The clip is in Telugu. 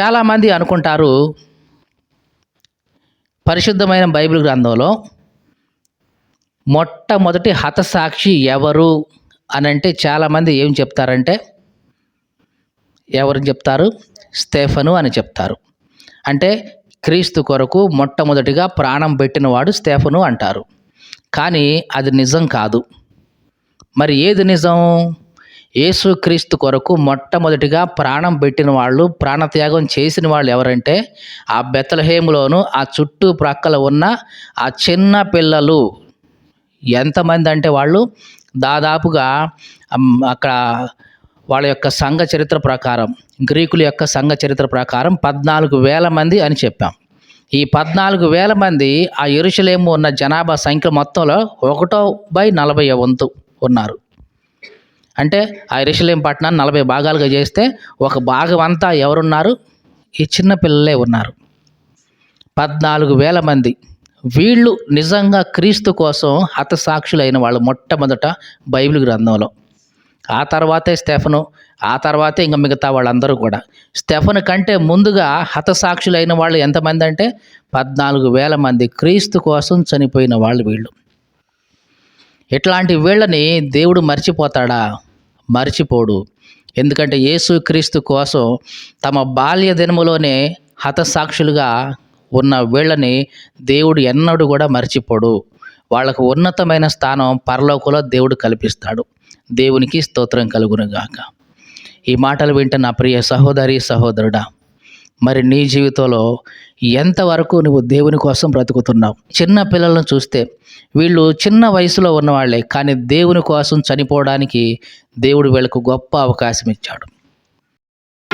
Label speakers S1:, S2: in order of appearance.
S1: చాలామంది అనుకుంటారు పరిశుద్ధమైన బైబిల్ గ్రంథంలో మొట్టమొదటి హతసాక్షి ఎవరు అని అంటే చాలామంది ఏం చెప్తారంటే ఎవరు చెప్తారు? స్టేఫను అని చెప్తారు. అంటే క్రీస్తు కొరకు మొట్టమొదటిగా ప్రాణం పెట్టినవాడు స్టేఫను అంటారు. కానీ అది నిజం కాదు. మరి ఏది నిజం? యేసుక్రీస్తు కొరకు మొట్టమొదటిగా ప్రాణం పెట్టిన వాళ్ళు ప్రాణత్యాగం చేసిన వాళ్ళు ఎవరంటే ఆ బెత్తలహేములోను ఆ చుట్టూ ప్రక్కల ఉన్న ఆ చిన్న పిల్లలు. ఎంతమంది అంటే వాళ్ళు? దాదాపుగా అక్కడ వాళ్ళ యొక్క సంఘ చరిత్ర ప్రకారం గ్రీకుల యొక్క సంఘ చరిత్ర ప్రకారం పద్నాలుగు వేల మంది అని చెప్పాం. ఈ పద్నాలుగు వేల మంది ఆ ఎరుషలేము ఉన్న జనాభా సంఖ్య మొత్తంలో ఒకటో బై నలభై వంతు ఉన్నారు. అంటే ఆ ఎరుషలేం పట్టణాన్ని నలభై భాగాలుగా చేస్తే ఒక భాగం అంతా ఎవరున్నారు? ఈ చిన్న పిల్లలే ఉన్నారు. పద్నాలుగు వేల మంది. వీళ్ళు నిజంగా క్రీస్తు కోసం హతసాక్షులైన వాళ్ళు మొట్టమొదట బైబిల్ గ్రంథంలో. ఆ తర్వాతే స్టెఫను ఆ తర్వాతే ఇంకా మిగతా వాళ్ళందరూ కూడా. స్టెఫను కంటే ముందుగా హతసాక్షులైన వాళ్ళు ఎంతమంది అంటే పద్నాలుగు వేల మంది క్రీస్తు కోసం చనిపోయిన వాళ్ళు వీళ్ళు. ఇట్లాంటి వీళ్ళని దేవుడు మర్చిపోతాడా? మర్చిపోడు. ఎందుకంటే యేసు క్రీస్తు కోసం తమ బాల్య దినములోనే హతసాక్షులుగా ఉన్న వీళ్ళని దేవుడు ఎన్నడూ కూడా మర్చిపోడు. వాళ్ళకు ఉన్నతమైన స్థానం పరలోకంలో దేవుడు కల్పిస్తాడు. దేవునికి స్తోత్రం కలుగునుగాక. ఈ మాటలు వింటున్న ప్రియ సహోదరి సహోదరుడా మరి నీ జీవితంలో ఎంతవరకు నువ్వు దేవుని కోసం బ్రతుకుతున్నావు? చిన్న పిల్లలను చూస్తే వీళ్ళు చిన్న వయసులో ఉన్నవాళ్ళే కానీ దేవుని కోసం చనిపోవడానికి దేవుడు వీళ్ళకు గొప్ప అవకాశం ఇచ్చాడు.